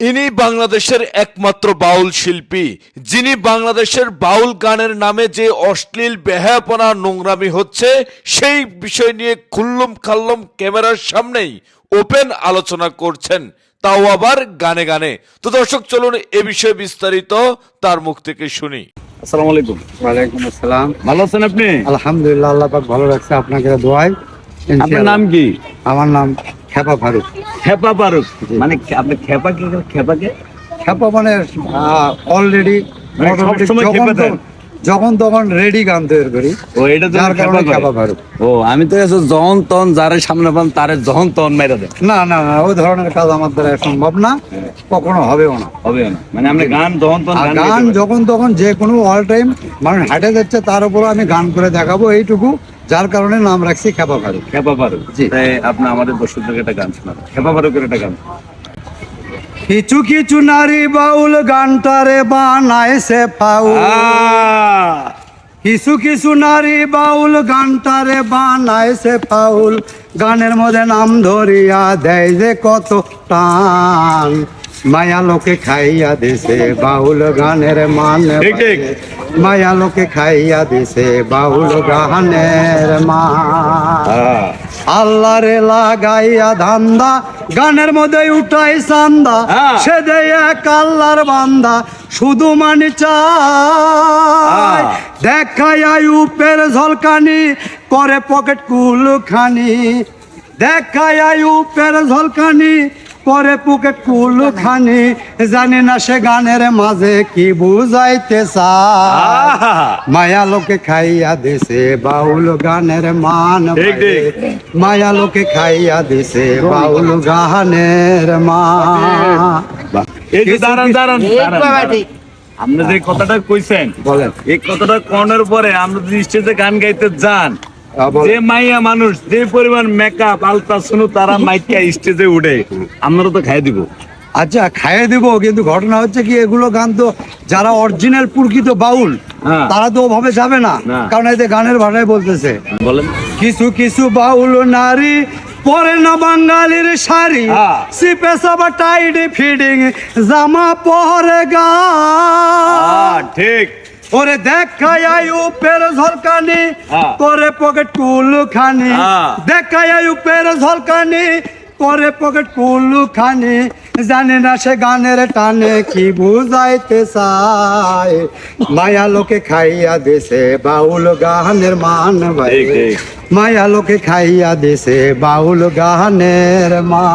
ইনি বাংলাদেশের একমাত্র বাউল শিল্পী যিনি বাংলাদেশের বাউল গানের নামে যে অশ্লীল বেহায়াপনা নোংরামি হচ্ছে সেই বিষয় নিয়ে খুল্লুম খাল্লুম ক্যামেরার সামনেই ওপেন আলোচনা করছেন। তাও আবার গানে গানে। তো দর্শক চলুন এ বিষয়ে বিস্তারিত তার মুখ থেকে শুনি। আসসালামু আলাইকুম। ওয়ালাইকুম আসসালাম। ভালো আছেন আপনি? আলহামদুলিল্লাহ আল্লাহ পাক ভালো রাখছে আপনাকে দোয়াই আপনার নাম কি? আমার নাম খেপা ফারুক। খেপা ফারুক। মানে আপনি খেপা কি খেপাকে খেপা মানে অলরেডি সবসময় খেপা দেন? যখন তখন রেডি গান তৈরি করি। ও এটা তো যার কারণে। ফারুক ও আমি তো এসে যখন তখন যারে সামনে পান তারে যখন তখন মেরে দেন না না না ওই ধরনের কাজ আমার দ্বারা সম্ভব না কখনো হবেও না। হবে না। মানে গান যখন তখন আর গান। যখন তখন যে কোনো অল টাইম মানুষ হাঁটে যাচ্ছে তার উপর আমি গান করে দেখাবো এইটুকু যার কারণে নাম রাখছি খেপা ফারুক খেপা পারুক জি। আপনি আমাদের দর্শকদেরকে একটা গান শোনাবেন। খেপা পারুকের একটা গান। কিছু কিছু নারী বাউল গানটারে বানায় সে ফাউল! কিছু কিছু নারী বাউল গানটারে বানায় সে ফাউল গানের মধ্যে নাম ধরিয়া দেয় যে কত টান মায়া লোকে খাইয়া দিছে বাউল গানের মান। মায়া লোকে খাইয়া দিছে বাউল গানের মান! আল্লাহ রে লাগাইয়া ধান্দা গানের মধ্যে উঠাই চান্দা হ্যাঁ। সে দেয় এক আল্লাহর বান্দা শুধু মানি চাই হ্যাঁ। দেখাই আয়ুপের ঝলকানি করে পকেট কুল খানি দেখাই আয়ুপের ঝলকানি করে পুকে কুল খানি জানি না সে গানের মাঝে কি বুঝাইতে! মায়া লোকে খাইয়া দিছে বাউল গানের মান মায়া লোকে খাইয়া দিছে বাউল গানের মান এই যে দাঁড়ান দাঁড়ান। আপনি যে কথাটা কইছেন বলেন এই কথাটা কনের পরে আমরা যদি স্টেজে গান গাইতে যান। যে মাইয়া মানুষ যে পরিমাণ মেকআপ আলতা শুনু তারা মাইকা স্টেজে উঠে আমরা তো খাই দিব আচ্ছা খাইয়ে দিব কিন্তু ঘটনা হচ্ছে কি এগুলো গান তো যারা অরিজিনাল পুরকিত বাউল হ্যাঁ। তারা তো ওভাবে যাবে না। কারণ এতে গানের ভাষায় বলতেছে বলেন কিছু কিছু বাউল নারী পরে না বাঙালির শাড়ি হ্যাঁ। সিপে সব টাইট ফিডিং জামা পরে গা ঠিক ওরে দেখাই উপের ঝলকানি। করে পকেট কুলু খানি। দেখাই উপের ঝলকানি করে পকেট কুলু খানি জানে না সে গানের টানে কি বুঝাইতে চায় মায়া লোকে খাইয়া দিছে বাউল গানের মান ভাই। মায়া লোকে খাইয়া দিছে বাউল গানের মা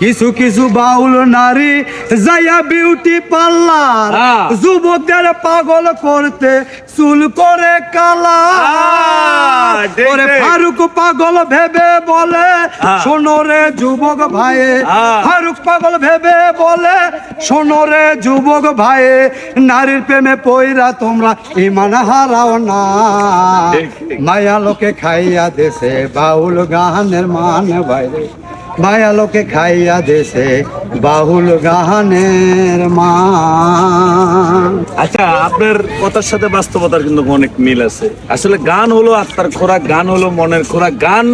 কিছু কিছু বাউল নারী যাইয়া বিউটি পার্লার হ্যাঁ। যুবকদের পাগল করতে চুল করে কালা ঠিক। ফারুক পাগল ভেবে বলে হ্যাঁ। শোনো রে যুবক ভাই হ্যাঁ। ফারুক পাগল ভেবে বলে শোনো রে যুবক ভাই নারীর প্রেমে পইরা তোমরা ইমান হারাও না। মায়া লোকে খাইয়া দেশে বাউল গানের মান বাইরে মায়া লোকে খাইয়া দেশে বাউল গানের মান আচ্ছা আপনার কথার সাথে বাস্তবতার কিন্তু অনেক মিল আছে। আসলে গান হলো আত্মার খোরাক গান হলো মনের খোরাক। গান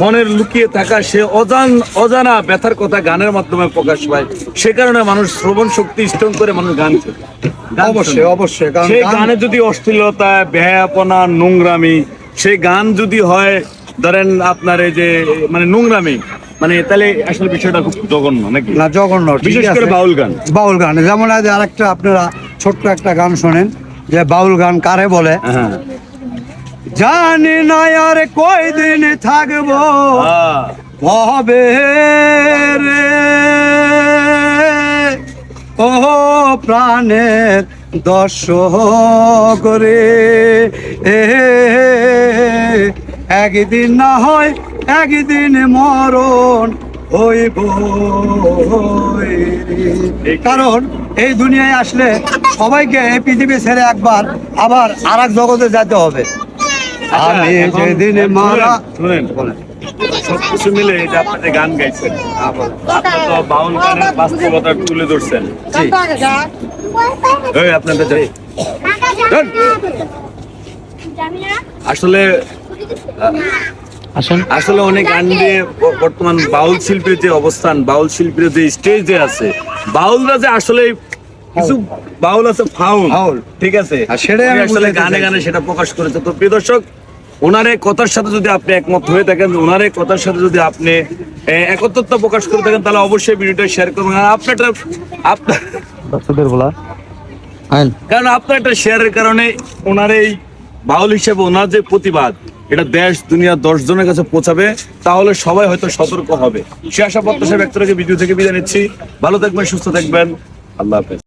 মনের লুকিয়ে থাকা সে অজান অজানা ব্যথার কথা গানের মাধ্যমে প্রকাশ পায়। সে কারণে মানুষ শ্রবণ শক্তি স্ট্রং করে মানুষ গান। অবশ্যই অবশ্যই কারণ সেই গানে যদি অশ্লীলতা ব্যয়াপনা নোংরামি সেই গান যদি হয় ধরেন আপনার এই যে মানে নোংরামি মানে তাহলে আসলে বিষয়টা খুব জঘন্য নাকি না জঘন্য বিশেষ করে। বাউল গান বাউল গান যেমন আজ আরেকটা আপনারা ছোট্ট একটা গান শোনেন যে বাউল গান কারে বলে হ্যাঁ জানি না আর কয়দিন থাকব হবে রে ও প্রাণের দর্শক রে একদিন না হয় একদিন মরণ হইব। কারণ এই দুনিয়ায় আসলে সবাইকে এই পৃথিবী ছেড়ে একবার আবার আর এক জগতে যেতে হবে। আমি আচ্ছা, এখন- যেদিন মারা সবকিছু মিলে এটা আপনি যে গান গাইছেন হ্যাঁ, আপনি তো বাউল গানের বাস্তবতা তুলে ধরছেন। আপনাদের আসলে আসলে অনেক গান দিয়ে বর্তমান বাউল শিল্পীর যে অবস্থান বাউল শিল্পীর যে স্টেজে আছে বাউলরা যে আসলে কিছু বাউল। আছে ফাউল। ঠিক আছে? সেটাই আমি আসলে গানে গানে সেটা প্রকাশ করেছে। তো প্রিয় দর্শক ওনার এই কথার সাথে যদি আপনি একমত হয়ে থাকেন ওনার এই কথার সাথে যদি আপনি একত্রতা প্রকাশ করে থাকেন তাহলে অবশ্যই ভিডিওটা শেয়ার করবেন। আর আপনারটা আপনার দর্শকদের বলা। কারণ আপনার একটা শেয়ারের কারণে ওনার এই বাউল হিসেবে ওনার যে প্রতিবাদ এটা দেশ, দুনিয়া দশ জনের কাছে পৌঁছাবে, তাহলে সবাই হয়তো সতর্ক হবে। সে আশা প্রত্যাশা ব্যক্ত ভিডিও থেকে বিদায় নিচ্ছি। ভালো থাকবেন, সুস্থ থাকবেন। আল্লাহ হাফেজ।